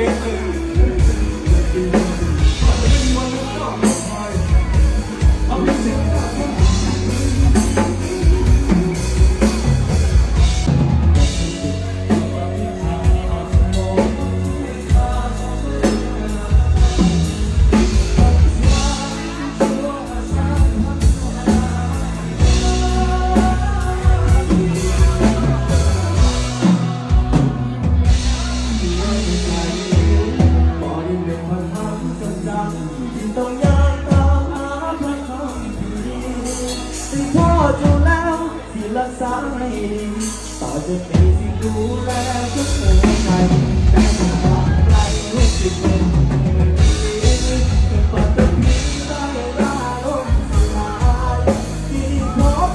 땡땡 สิพ่อเจ้าแล้วที่รักษาให้ดีต่อจะมีที่ดูแลทุกหัวใจแต่ความใจรู้สึกเป็นเป็นปฏิพิษได้รักลมสลายที่พบ